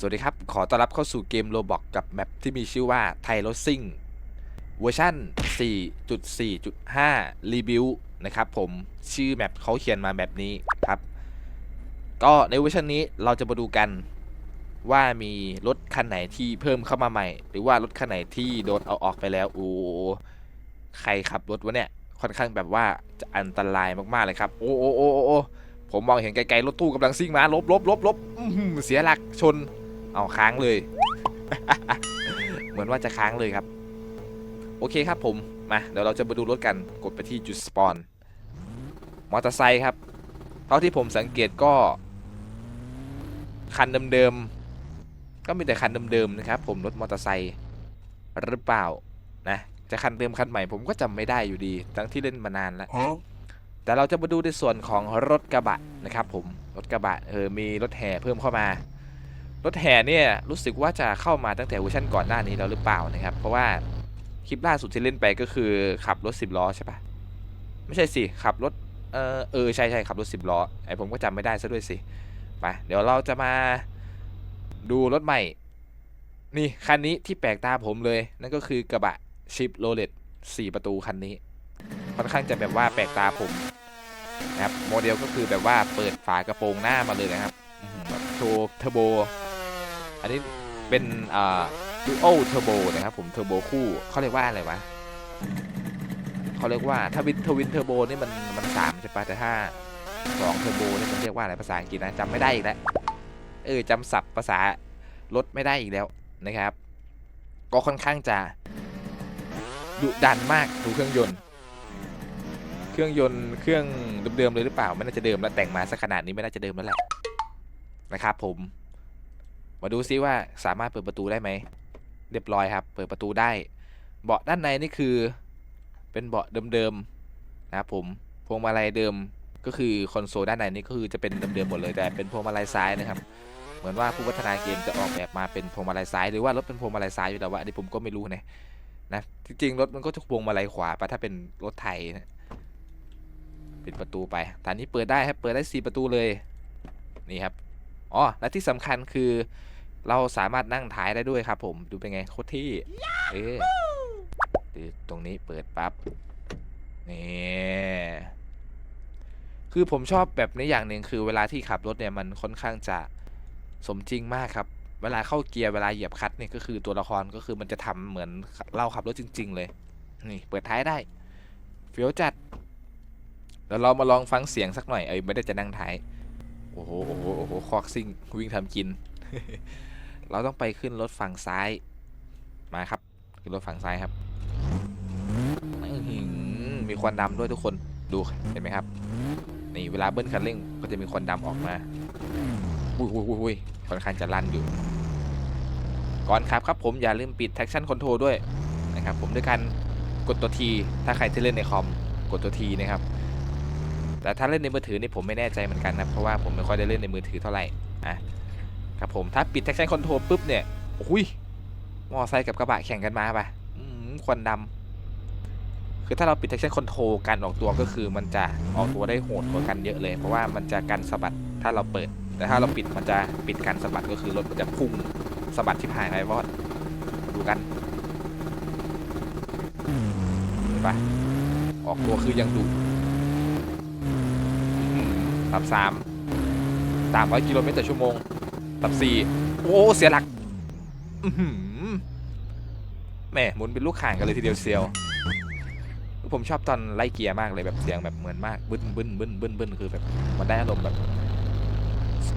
สวัสดีครับ ขอต้อนรับเข้าสู่เกมโ o บอกกับแมปที่มีชื่อว่าไท r รซิงเวอร์ชัน4.4.5 รีบิวนะครับผมชื่อแมปเขาเขียนมาแบบนี้ครับ ก็ในเวอร์ชันนี้เราจะมาดูกันว่ามีรถคันไหนที่เพิ่มเข้ามาใหม่ หรือว่ารถคันไหนที่โดนเอาออกไปแล้ว โอ้ใครขับรถวะเนี่ย ค่อนข้างแบบว่าจะอันตรายมากๆเลยครับ โอ้โอ้โอ้โอ้ผมมองเห็นไกลๆรถตู้กำลังซิ่งมาลบลบลบลบเสียหลักชน เอาค้างเลย เหมือนว่าจะค้างเลยครับ โอเคครับผม มาเดี๋ยวเราจะมาดูรถกัน กดไปที่จุดสปอน มอเตอร์ไซค์ครับ เท่าที่ผมสังเกตก็ คันเดิมๆ ก็มีแต่คันเดิมๆนะครับผมรถมอเตอร์ไซค์หรือเปล่านะจะคันเดิมคันใหม่ผมก็จำไม่ได้อยู่ดี ทั้งที่เล่นมานานแล้ว แต่เราจะมาดูในส่วนของรถกระบะนะครับผม รถกระบะเออมีรถแห่เพิ่มเข้ามา รถแห่เนี่ยรู้สึกว่าจะเข้ามาตั้งแต่เวอร์ชันก่อนหน้านี้แล้วหรือเปล่านะครับ เพราะว่าคลิปล่าสุดที่เล่นไปก็คือขับรถ10ล้อใช่ปะไม่ใช่สิขับรถเออเออใช่ใช่ขับรถ10ล้อไอผมก็จำไม่ได้ซะด้วยสิไปเดี๋ยวเราจะมาดูรถใหม่ นี่คันนี้ที่แปลกตาผมเลย นั่นก็คือกระบะชิปโรเลต4ประตูคันนี้ค่อนข้างจะแบบว่าแปลกตาผมนะครับโมเดลก็คือแบบว่าเปิดฝากระโปรงหน้ามาเลยนะครับแบบโชว์เทอร์โบ อันนี้เป็นอ่าดูโอเทอร์โบนะครับผมเทอร์โบคู่เขาเรียกว่าอะไรวะเขาเรียกว่าถ้าวินทวินเทอร์โบนี่มันมันสามใช่ปะแต่ถ้าสองเทอร์โบนี่มันเรียกว่าอะไรภาษาอังกฤษนะจำไม่ได้อีกแล้วเออจำศัพท์ภาษารถไม่ได้อีกแล้วนะครับ ก็ค่อนข้างจะดุดันมากดูเครื่องยนต์ เครื่องยนต์เครื่องเดิมๆเลยหรือเปล่า ไม่น่าจะเดิมแล้วแต่งมาสักขนาดนี้ไม่น่าจะเดิมแล้วแหละนะครับผม มาดูซิว่าสามารถเปิดประตูได้ไหม เรียบร้อยครับ เปิดประตูได้ เบาะด้านในนี่คือ เป็นเบาะเดิมๆนะครับผมพวงมาลัยเดิมก็คือคอนโซลด้านในนี่ก็คือจะเป็นเดิมๆหมดเลยแต่เป็นพวงมาลัยซ้ายนะครับ เหมือนว่าผู้พัฒนาเกมจะออกแบบมาเป็นพวงมาลัยซ้ายหรือว่ารถเป็นพวงมาลัยซ้ายอยู่แล้ววะอันนี้ผมก็ไม่รู้นะนะจริงๆรถมันก็จะพวงมาลัยขวาปะถ้าเป็นรถไทยนะปิดประตูไปตอนนี้เปิดได้ครับเปิดได้สี่ประตูเลยนี่ครับ อ๋อ และที่สำคัญคือ เราสามารถนั่งท้ายได้ด้วยครับผมดูเป็นไงโคตรที่เออดูตรงนี้เปิดปั๊บนี่คือผมชอบแบบนี้อย่างหนึ่งคือเวลาที่ขับรถเนี่ยมันค่อนข้างจะสมจริงมากครับ เวลาเข้าเกียร์เวลาเหยียบคัตเนี่ยก็คือตัวละครก็คือมันจะทำเหมือนเราขับรถจริง ๆ เลย นี่เปิดท้ายได้เฟี้ยวจัดเดี๋ยวเรามาลองฟังเสียงสักหน่อยเอ้ยไม่ได้จะนั่งท้าย อ้โหโอ้โหโอ้โหคอกซิ่งวิ่งทำกิน เราต้องไปขึ้นรถฝั่งซ้าย มาครับ ขึ้นรถฝั่งซ้ายครับมีควันดำด้วยทุกคนดูเห็นไหมครับ นี่เวลาเบิ้ลคันเร่งก็จะมีควันดำออกมาอุ้ยอุ้ยอุ้ยอุ้ยค่อนข้างจะลั่นอยู่ ก่อนครับครับผมอย่าลืมปิด traction control ด้วยนะครับผมด้วยการกดตัวทีถ้าใครที่เล่นในคอมกดตัวทีนะครับ แต่ถ้าเล่นในมือถือนี่ผมไม่แน่ใจเหมือนกันนะ เพราะว่าผมไม่ค่อยได้เล่นในมือถือเท่าไหร่อะครับผมถ้าปิด traction control ปุ๊บเนี่ยโอ้ยมอไซค์กับกระบะแข่งกันมาปะอืมควันดำคือถ้าเราปิด traction control การออกตัวก็คือมันจะออกตัวได้โหดกว่ากันเยอะเลย เพราะว่ามันจะกันสะบัดถ้าเราเปิด แต่ถ้าเราปิดมันจะปิดการสะบัดก็คือรถมันจะพุ่งสะบัดที่หายไปวอดดูกันเห็นปะออกตัวคือยังดุับสามสามร้อยกิโลเมตรต่อชั่วโมงตับสี่โอ้เสียหลักแหม่หมุนเป็นลูกข่างกันเลยทีเดียวเซียว ผมชอบตอนไล่เกียร์มากเลยแบบเสียงแบบเหมือนมากบึ้นบึ้นบึ้นบึ้นบึ้นคือแบบมันได้อารมณ์แบบ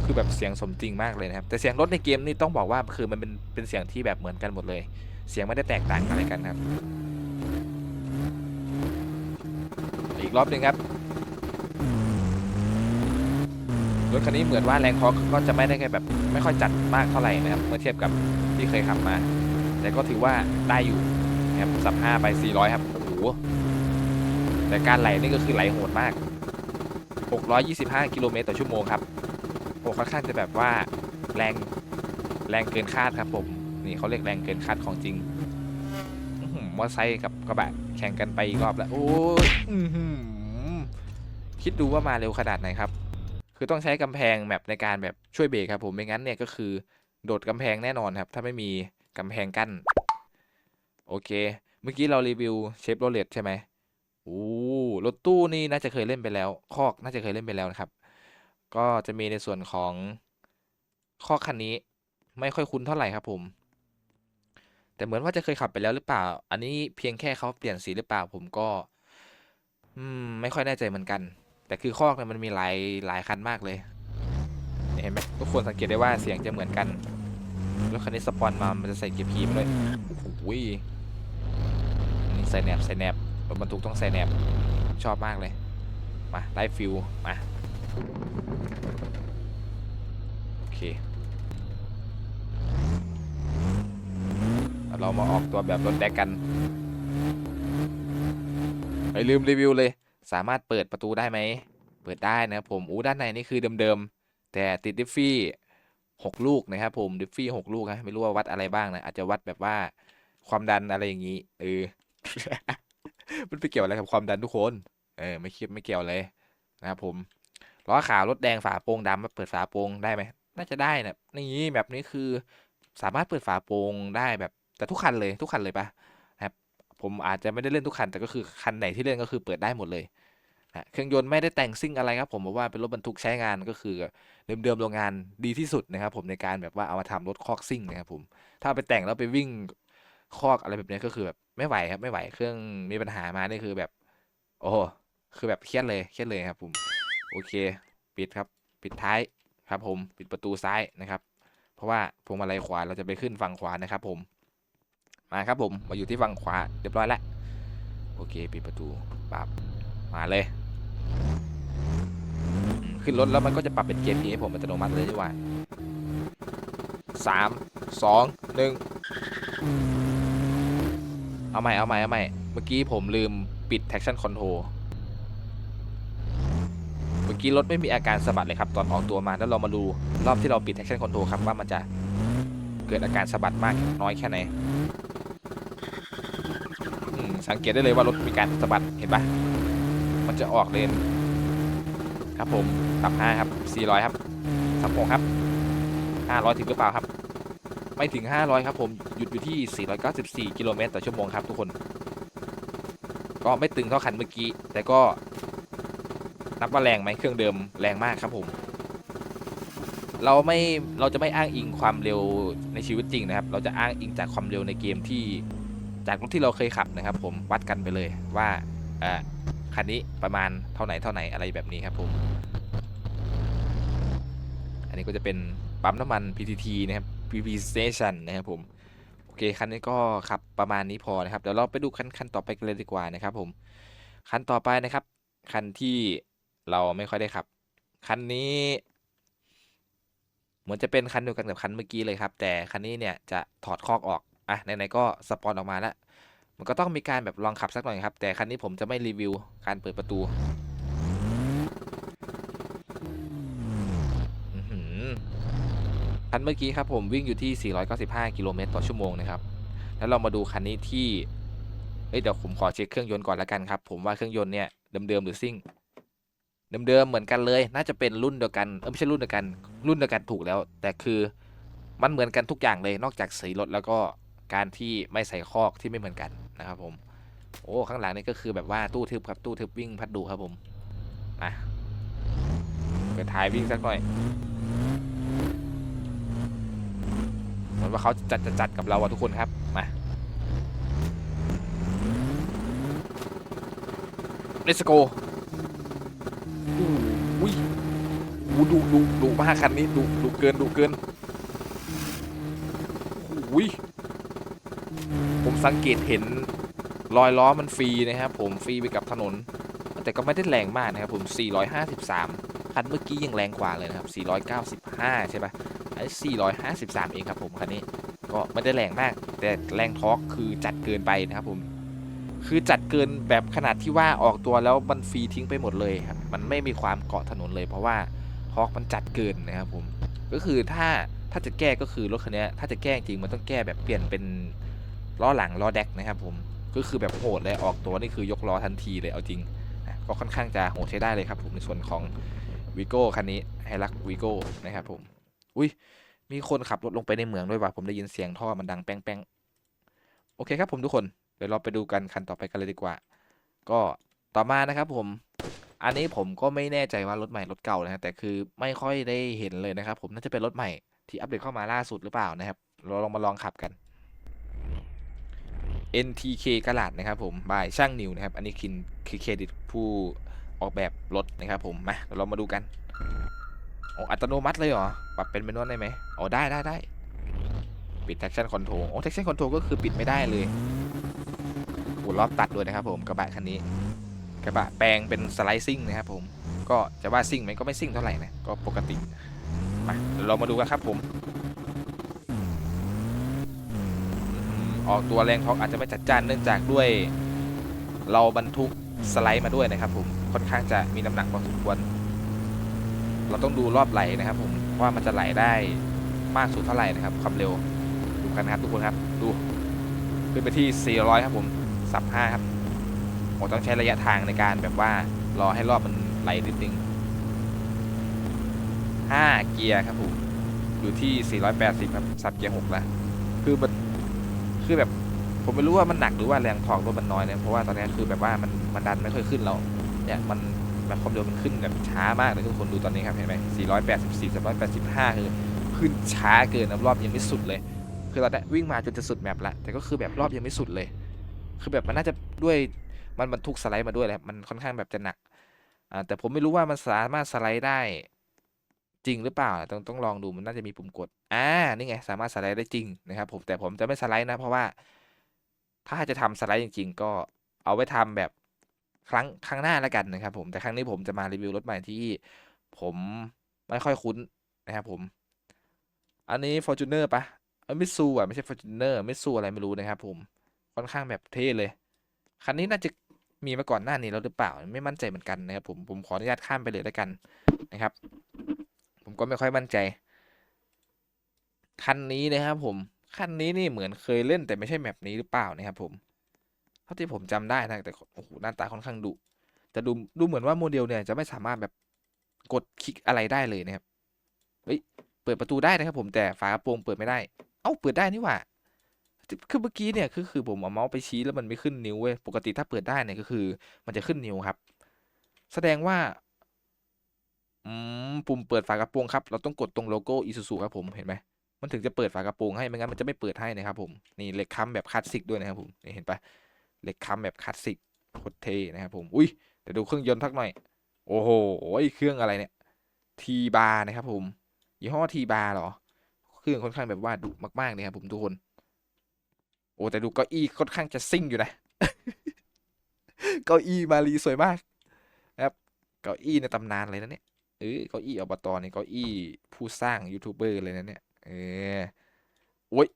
คือแบบเสียงสมจริงมากเลยนะครับ แต่เสียงรถในเกมนี่ต้องบอกว่าคือมันเป็นเป็นเสียงที่แบบเหมือนกันหมดเลย เสียงไม่ได้แตกต่างอะไรกันครับ อีกรอบหนึ่งครับ รถคันนี้เหมือนว่าแรงทอร์กก็จะไม่ได้แค่แบบไม่ค่อยจัดมากเท่าไหร่นะครับเมื่อเทียบกับที่เคยขับมา แต่ก็ถือว่าได้อยู่นะครับสับ5ไป 400 ครับโอ้โหแต่การไหลนี่ก็คือไหลโหดมาก 625 กิโลเมตรต่อชั่วโมงครับโอ้ค่อนข้างจะแบบว่าแรงแรงเกินคาดครับผมนี่เขาเรียกแรงเกินคาดของจริงหือมอเตอร์ไซค์กับกระบะแข่งกันไปอีกรอบแล้วโอ้ยอื้อหือคิดดูว่ามาเร็วขนาดไหนครับ คือต้องใช้กำแพงแมปในการแบบช่วยเบรกครับผมไม่งั้นเนี่ยก็คือโดดกำแพงแน่นอนครับ ถ้าไม่มีกำแพงกั้น โอเค เมื่อกี้เรารีวิวเชฟโรเลตใช่ไหมโอ้รถตู้นี่น่าจะเคยเล่นไปแล้ว คอกน่าจะเคยเล่นไปแล้วนะครับ ก็จะมีในส่วนของคอกคันนี้ ไม่ค่อยคุ้นเท่าไหร่ครับผม แต่เหมือนว่าจะเคยขับไปแล้วหรือเปล่า อันนี้เพียงแค่เขาเปลี่ยนสีหรือเปล่า ผมก็ อืม ไม่ค่อยแน่ใจเหมือนกัน แต่คือคอกเนี่ยมันมีหลายหลายคันมากเลยเห็นไหมทุกคนสังเกตได้ว่าเสียงจะเหมือนกันแล้วคันนี้สปอนมา มันจะใส่เกียร์พีมาด้วยโอ้โหนี่ใส่แหนบใส่แหนบรถบรรทุกต้องใส่แหนบชอบมากเลย มาได้ฟิลมาโอเคเรามาออกตัวแบบรถแดกกันไปลืมรีวิวเลย สามารถเปิดประตูได้ไหม เปิดได้นะครับผมอู้ด้านในนี่คือเดิมๆ แต่ติดดิฟฟี่หกลูกนะครับผมดิฟฟี่หกลูกนะไม่รู้ว่าวัดอะไรบ้างนะอาจจะวัดแบบว่าความดันอะไรอย่างนี้เออมันไปเกี่ยวอะไรกับความดันทุกคนเออไม่คิดไม่เกี่ยวเลยนะครับผมล้อขาวรถแดงฝาโปร่งดำมาเปิดฝาโปร่งได้ไหมน่าจะได้นะนี่แบบนี้คือสามารถเปิดฝาโปร่งได้แบบแต่ทุกคันเลยทุกคันเลยปะนะ ผมอาจจะไม่ได้เล่นทุกคัน แต่ก็คือคันไหนที่เล่นก็คือเปิดได้หมดเลยนะเครื่องยนต์ไม่ได้แต่งซิ่งอะไรครับ ผมบอกว่าเป็นรถบรรทุกใช้งานก็คือเดิมๆโรงงานดีที่สุดนะครับ ผมในการแบบว่าเอามาทำรถคอกซิ่งนะครับผมถ้าไปแต่งแล้วไปวิ่งคอกอะไรแบบนี้ก็คือแบบไม่ไหวครับไม่ไหวเครื่องมีปัญหามานี่คือแบบ โอ้คือแบบเครียดเลยเครียดเลยครับ ผมโอเค ปิดครับ ปิดท้ายครับ ผมปิดประตูซ้ายนะครับ เพราะว่าพวงมาลัยขวาเราจะไปขึ้นฝั่งขวานะครับ ผม มาครับผมมาอยู่ที่ฝั่งขวาเรียบร้อยแล้วโอเคปิดประตูปับมาเลย ขึ้นรถแล้วมันก็จะปรับเป็นเกียร์พีให้ผมอัตโนมัติเลยดีกว่าสามสองหนึ่งเอาใหม่เอาใหม่เอาใหม่เมื่อกี้ผมลืมปิด traction control เมื่อกี้รถไม่มีอาการสะบัดเลยครับ ตอนออกตัวมาแล้วเรามาดูรอบที่เราปิด traction control ครับว่ามันจะเกิดอาการสะบัดมากน้อยแค่ไหน สังเกตได้เลยว่ารถมีการสะบัดเห็นปะมันจะออกเลนครับผมสับห้าครับ400ครับสับหกครับ500ถึงหรือเปล่าครับ ไม่ถึง500ครับผมหยุดอยู่ที่494กิโลเมตรต่อชั่วโมงครับทุกคน ก็ไม่ตึงเท่าคันเมื่อกี้ แต่ก็นับว่าแรงไหมเครื่องเดิมแรงมากครับผม เราไม่เราจะไม่อ้างอิงความเร็วในชีวิตจริงนะครับ เราจะอ้างอิงจากความเร็วในเกมที่ จากรถที่เราเคยขับนะครับ ผมวัดกันไปเลยว่าคันนี้ประมาณเท่าไหนเท่าไหนอะไรแบบนี้ครับผม อันนี้ก็จะเป็นปั๊มน้ำมัน PTT นะครับ PP Station นะครับผม โอเคคันนี้ก็ขับประมาณนี้พอนะครับเดี๋ยวเราไปดูคันคันต่อไปกันเลยดีกว่านะครับผม คันต่อไปนะครับ คันที่เราไม่ค่อยได้ขับ คันนี้เหมือนจะเป็นคันเดียวกันกับคันเมื่อกี้เลยครับ แต่คันนี้เนี่ยจะถอดคอกออก อะไหนๆก็สปอนออกมาแล้วมันก็ต้องมีการแบบลองขับสักหน่อยครับ แต่คันนี้ผมจะไม่รีวิวการเปิดประตูคันเมื่อกี้ครับผมวิ่งอยู่ที่ 495 กิโลเมตรต่อชั่วโมงนะครับ แล้วเรามาดูคันนี้ที่เอ้ยเดี๋ยวผมขอเช็คเครื่องยนต์ก่อนละกันครับ ผมว่าเครื่องยนต์เนี่ยเดิมๆหรือซิ่งเดิมๆเหมือนกันเลย น่าจะเป็นรุ่นเดียวกัน เออไม่ใช่รุ่นเดียวกัน รุ่นเดียวกันถูกแล้ว แต่คือมันเหมือนกันทุกอย่างเลย นอกจากสีรถแล้วก็ การที่ไม่ใส่คอกที่ไม่เหมือนกันนะครับผมโอ้ข้างหลังนี่ก็คือแบบว่าตู้ทึบครับตู้ทึบวิ่งพัดดูครับผมอะเปิดท้ายวิ่งสักหน่อยเหมือนว่าเขาจัดจะจัดกับเราอะทุกคนครับมา let's go อุ้ยอู้ดุดุดุมากคันนี้ดุดุเกินดุเกินอุ้ย สังเกตเห็นรอยล้อมันฟรีนะครับผมฟรีไปกับถนน แต่ก็ไม่ได้แรงมากนะครับผม 453 คันเมื่อกี้ยังแรงกว่าเลยนะครับ 495 ใช่ปะไอ้453 เองครับผมคันนี้ก็ไม่ได้แรงมาก แต่แรงทอร์กคือจัดเกินไปนะครับผมคือจัดเกินแบบขนาดที่ว่าออกตัวแล้วมันฟรีทิ้งไปหมดเลยครับมันไม่มีความเกาะถนนเลย เพราะว่าทอกมันจัดเกินนะครับผมก็คือถ้าถ้าจะแก้ก็คือรถคันนี้ถ้าจะแก้จริงมันต้องแก้แบบเปลี่ยนเป็น ล้อหลังล้อแดกนะครับผมก็คือแบบโหดเลยออกตัวนี่คือยกล้อทันทีเลยเอาจริงนะก็ค่อนข้างจะโหดใช้ได้เลยครับผมในส่วนของวีโก้คันนี้ไฮรักวีโก้นะครับผมอุ้ยมีคนขับรถลงไปในเหมืองด้วยว่ะผมได้ยินเสียงท่อมันดังแป้งแป้งโอเคครับผมทุกคนเดี๋ยวเราไปดูกันคันต่อไปกันเลยดีกว่า ก็ต่อมานะครับผมอันนี้ผมก็ไม่แน่ใจว่ารถใหม่รถเก่านะฮะแต่คือไม่ค่อยได้เห็นเลยนะครับผมน่าจะเป็นรถใหม่ที่อัปเดตเข้ามาล่าสุดหรือเปล่านะครับ เราลองมาลองขับกัน NTK กระลาดนะครับผมบายช่างนิวนะครับ อันนี้คินคือเครดิตผู้ออกแบบรถนะครับผม มาเรามาดูกันโอ้อัตโนมัติเลยเหรอ ปรับเป็นเมนวลได้ไหมอ๋อได้ได้ได้ ปิด traction control โอ้ traction control ก็คือปิดไม่ได้เลยโอ้รอบตัดด้วยนะครับผม กระบะคันนี้ กระบะแปลงเป็นสไลซิ่งนะครับผม ก็จะว่าซิ่งไหมก็ไม่ซิ่งเท่าไหร่นะ ก็ปกติ มาเรามาดูกันครับผม ออกตัวแรงท็อกอาจจะไม่จัดจ้านเนื่องจากด้วย เราบรรทุกสไลด์มาด้วยนะครับผมค่อนข้างจะมีน้ำหนักพอสมควรเราต้องดูรอบไหลนะครับผมว่ามันจะไหลได้มากสุดเท่าไหร่นะครับความเร็วดูกันนะครับทุกคนครับดูขึ้นไปที่ 400 ครับผมสับ5ครับผมต้องใช้ระยะทางในการแบบว่ารอให้รอบมันไหลนิดนึง5เกียร์ครับผมอยู่ที่ 480 ครับสับเกียร์6แล้วคือมัน คือแบบผมไม่รู้ว่ามันหนักหรือว่าแรงทอกรถมันน้อยเนี่ยเพราะว่าตอนนี้คือแบบว่ามันมันดันไม่ค่อยขึ้นแล้วเนี่ยมันแบบความเร็วมันขึ้นแบบช้ามากเลยทุกคนดูตอนนี้ครับเห็นไหม484 385 คือขึ้นช้าเกินนะรอบยังไม่สุดเลย คือตอนนี้วิ่งมาจนจะสุดแมปล้วแต่ก็คือแบบรอบยังไม่สุดเลย คือแบบมันน่าจะด้วยมันบรรทุกสไลด์มาด้วยแหละมันค่อนข้างแบบจะหนักอ่าแต่ผมไม่รู้ว่ามันสามารถสไลด์ได้ จริงหรือเปล่าต้องต้องลองดูมันน่าจะมีปุ่มกดอ่านี่ไงสามารถสไลด์ได้จริงนะครับผมแต่ผมจะไม่สไลด์นะเพราะว่า ถ้าจะทำสไลด์จริง ๆ ก็เอาไว้ทำแบบครั้งครั้งหน้าแล้วกันนะครับ ผมแต่ครั้งนี้ผมจะมารีวิวรถใหม่ที่ผมไม่ค่อยคุ้นนะครับผม อันนี้ Fortuner ปะเอ้ยมิซูอะไม่ใช่ Fortuner มิซูอะไรไม่รู้นะครับผมค่อนข้างแบบเท่เลย คันนี้น่าจะมีมาก่อนหน้านี้แล้วหรือเปล่า ไม่มั่นใจเหมือนกันนะครับผมผมขออนุญาตข้ามไปเลยแล้วกันนะครับ ผมก็ไม่ค่อยมั่นใจ คันนี้นะครับผม คันนี้นี่เหมือนเคยเล่นแต่ไม่ใช่แมปนี้หรือเปล่านะครับผม เท่าที่ผมจำได้นะแต่โอ้โหหน้าตาค่อนข้างดุแต่ดูดูเหมือนว่าโมเดลเนี่ยจะไม่สามารถแบบกดคลิกอะไรได้เลยนะครับ เฮ้ย เปิดประตูได้นะครับผมแต่ฝากระโปรงเปิดไม่ได้ เอ้าเปิดได้นี่หว่า คือเมื่อกี้เนี่ยคือคือผมเอาเมาส์ไปชี้แล้วมันไม่ขึ้นนิ้วเว้ย ปกติถ้าเปิดได้เนี่ยก็คือ มันจะขึ้นนิ้วครับ แสดงว่า อืมปุ่มเปิดฝากระโปรงครับ เราต้องกดตรงโลโก้อีซูซูครับผมเห็นไหมมันถึงจะเปิดฝากระโปรงให้ไม่งั้นมันจะไม่เปิดให้นะครับผมนี่เหล็กค้ำแบบคลาสสิกด้วยนะครับผมนี่เห็นปะเหล็กค้ำแบบคลาสสิกโคตรเท่นะครับผมอุ้ยเดี๋ยวดูเครื่องยนต์ทักหน่อย โอ้โหเครื่องอะไรเนี่ยทีบาร์นะครับผมยี่ห้อทีบาร์เหรอ เครื่องค่อนข้างแบบว่าดุมากๆเลยครับผมทุกคน โอ้แต่ดูเก้าอี้ค่อนข้างจะซิ่งอยู่นะเก้าอี้มาลีสวยมากนะครับเก้าอี้ในตำนานเลยนะเนี่ย เออเก้าอี้อบตเนี่ยเก้าอี้ผู้สร้างยูทูบเบอร์เลยนะเนี่ยเออโอ้ย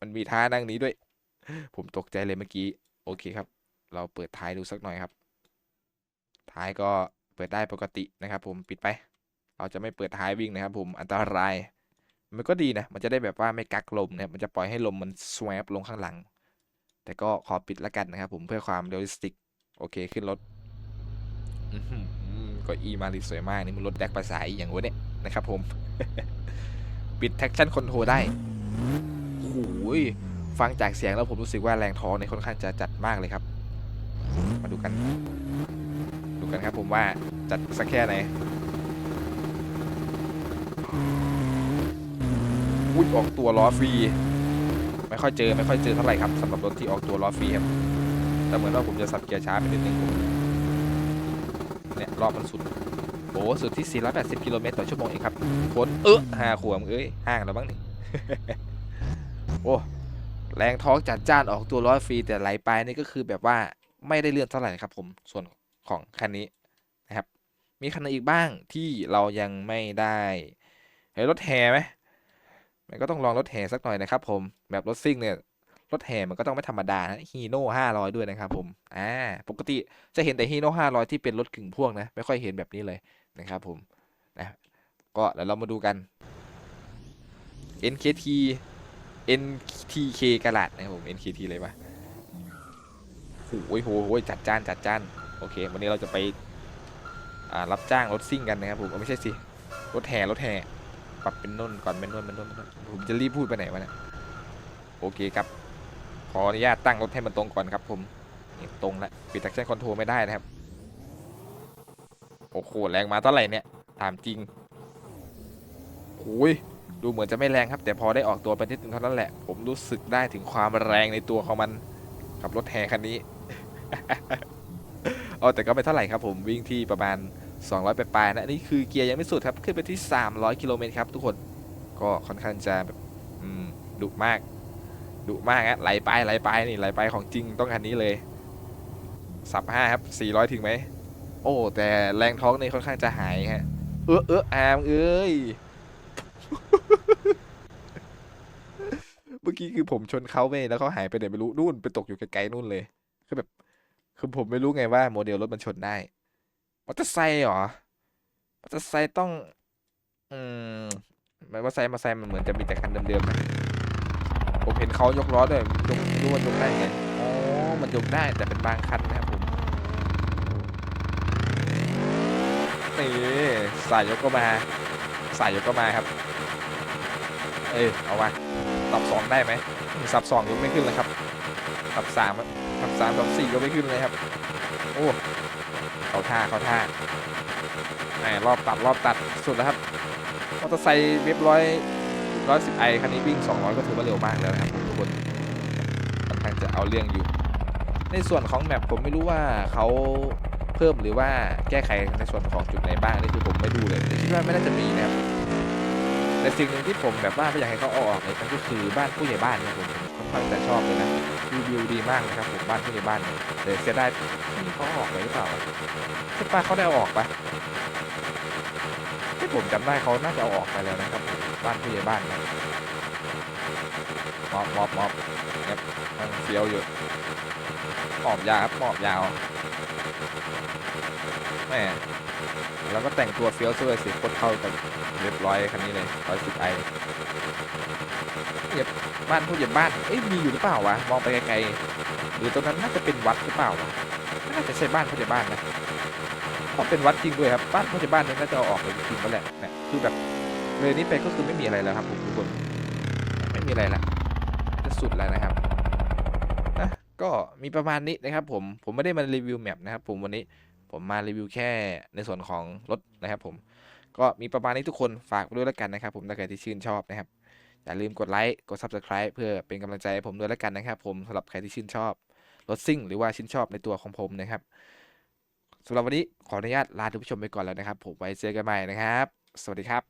มันมีท่านั่งนี้ด้วย ผมตกใจเลยเมื่อกี้ โอเคครับ เราเปิดท้ายดูสักหน่อยครับ ท้ายก็เปิดได้ปกตินะครับผมปิดไป เราจะไม่เปิดท้ายวิ่งนะครับผมอันตรายมันก็ดีนะ มันจะได้แบบว่าไม่กักลมนะครับมันจะปล่อยให้ลมมันสวบลงข้างหลัง แต่ก็ขอปิดล้วกันนะครับผมเพื่อความเรียลลิสติก โอเคขึ้นรถ ก็อีมาลีสวยมากนี่มันรถแดกภาษาอีอย่างวะเนี่ยนะครับผม ปิด traction control ได้โอ้โหยฟังจากเสียงแล้วผมรู้สึกว่าแรงท้องเนี่ยค่อนข้างจะจัดมากเลยครับ มาดูกัน ดูกันครับผมว่าจัดสักแค่ไหนอุ้ยออกตัวล้อฟรีไม่ค่อยเจอไม่ค่อยเจอเท่าไหร่ครับสำหรับรถที่ออกตัวล้อฟรีครับแต่เหมือนว่าผมจะสับเกียร์ช้าไปนิดนึงผม เนี่ยรอบมันสุดโอ้สุดที่ 480 กิโลเมตรต่อชั่วโมงเองครับพ้นเออห้าขวบเอ้ยห่างแล้วบ้างนี่โอ้แรงท้องจัดจ้านออกตัวล้อฟรีแต่ไหลไปนี่ก็คือแบบว่าไม่ได้เลื่อนเท่าไหร่ครับผมส่วนของคันนี้นะครับ มีคันไหนอีกบ้างที่เรายังไม่ได้เห็นรถแห่ไหมมันก็ต้องลองรถแห่สักหน่อยนะครับผมแบบรถซิ่งเนี่ย รถแห่มันก็ต้องไม่ธรรมดานะฮีโน่ห้าร้อยด้วยนะครับผมอ่าปกติจะเห็นแต่ฮีโน่ห้าร้อยที่เป็นรถกึ่งพ่วงนะ ไม่ค่อยเห็นแบบนี้เลยนะครับผมนะก็เดี๋ยวเรามาดูกัน NKT NTK กระลาดนะครับผม NKT เลยปะโอ้ยโหโหยจัดจ้านจัดจ้านโอเค วันนี้เราจะไปอ่ารับจ้างรถซิ่งกันนะครับผมไม่ใช่สิรถแห่รถแห่ปรับเป็นนุ่นก่อนเป็นนุ่นเป็นนุ่นเป็นนุ่นผมจะรีบพูดไปไหนวะเนี่ยโอเคครับ ขออนุญาตตั้งรถให้มันตรงก่อนครับผมนี่ตรงแล้วปิด traction control ไม่ได้นะครับ โอ้โหแรงมาเท่าไหร่เนี่ย ถามจริงโอ้ยดูเหมือนจะไม่แรงครับ แต่พอได้ออกตัวไปนิดนึงเท่านั้นแหละ ผมรู้สึกได้ถึงความแรงในตัวของมันกับรถแห่คันนี้เอาแต่ก็ไม่เท่าไหร่ครับผมวิ่งที่ประมาณ 200ไปปลายๆนะนี่คือเกียร์ยังไม่สุดครับ ขึ้นไปที่ 300 กิโลเมตรครับทุกคนก็ค่อนข้างจะแบบดุมาก ดุมากฮะไหลไปไหลไปนี่ไหลไปของจริงต้องคันนี้เลยสับห้าครับ400ถึงไหมโอ้แต่แรงท้องนี่ค่อนข้างจะหายฮะเออเอออามเอ้ยเมื่อกี้คือผมชนเขาไปแล้วเขาหายไปไหนไม่รู้นู่นไปตกอยู่ไกลๆนู่นเลยคือแบบคือผมไม่รู้ไงว่าโมเดลรถมันชนได้มอเตอร์ไซค์เหรอมอเตอร์ไซค์ต้อง อืมมอเตอร์ไซค์มอเตอร์ไซค์มันเหมือนจะมีแต่คันเดิมๆนะ ผมเห็นเขายกล้อด้วยยกไม่รู้ว่ายกได้ไงอ๋อมันยกได้แต่เป็นบางคันนะครับผมนี่สายยกก็มา สายยกก็มาครับ เอ้ยเอาวะสับสองได้ไหมสับสองยกไม่ขึ้นเลยครับสับสามสับสามสับสี่ก็ไม่ขึ้นเลยครับ โอ้เขาท่าเขาท่าแหมรอบตัดรอบตัดสุดแล้วครับมอเตอร์ไซค์เว็บร้อยร้อย สิบไอคันนี้วิ่งสองร้อยก็ถือว่าเร็วมากแล้วนะครับทุกคนค่อนข้างจะเอาเรื่องอยู่ ในส่วนของแมปผมไม่รู้ว่าเขาเพิ่มหรือว่าแก้ไขในส่วนของจุดไหนบ้างนี่คือผมไม่ดูเลยแต่คิดว่าไม่น่าจะมีนะครับแต่สิ่งหนึ่งที่ผมแบบว่าไม่อยากให้เขาออกเลยนั่นก็คือบ้านผู้ใหญ่บ้านนะครับผมค่อนข้างจะชอบเลยนะรีวิวดีมากนะครับผมบ้านผู้ใหญ่บ้านเนี่ยแต่เสียดายที่เขาออกไปหรือเปล่าใช่ปะเขาได้อออกปะ ที่ผมจำได้เขาน่าจะเอาออกไปแล้วนะครับ บ้านผู้ใหญ่บ้านนะมอบมอบมอบเนี่ยมันเฟี้ยวอยู่หอบยาวครับหอบยาวแหมแล้วก็แต่งตัวเฟี้ยวซะเลยสิโคตรเข้ากับเรียบร้อยคันนี้เลยร้อยสิบไอเหยียบบ้านผู้เหยียบบ้าน เอ้ยมีอยู่หรือเปล่าวะ มองไปไกลๆหรือตรงนั้นน่าจะเป็นวัดหรือเปล่าวะน่าจะใช่บ้านผู้เหยียบบ้านนะ เพราเป็นวัดจริงด้วยครับบ้านผู้เหยียบบ้านนี่น่าจะเอาออกไปจริงๆแล้วแหละเนี่ยคือแบบเลยนี้ไปก็คือไม่มีอะไรแล้วครับผมทุกคนไม่มีอะไรละจะสุดแล้วนะครับนะก็มีประมาณนี้นะครับ ผมผมไม่ได้มารีวิวแมปนะครับ ผมวันนี้ผมมารีวิวแค่ในส่วนของรถนะครับผมก็มีประมาณนี้ทุกคนฝากด้วยแล้วกันนะครับผมถ้าใครที่ชื่นชอบนะครับ อย่าลืมกดไลค์กด Subscribe เพื่อเป็นกำลังใจให้ผมด้วยแล้วกันนะครับ ผมสำหรับใครที่ชื่นชอบรถซิ่ง หรือว่าชื่นชอบในตัวของผมนะครับ สำหรับวันนี้ขออนุญาตลาทุกผู้ชมไปก่อนแล้วนะครับ ผมไว้เจอกันใหม่นะครับ สวัสดีครับ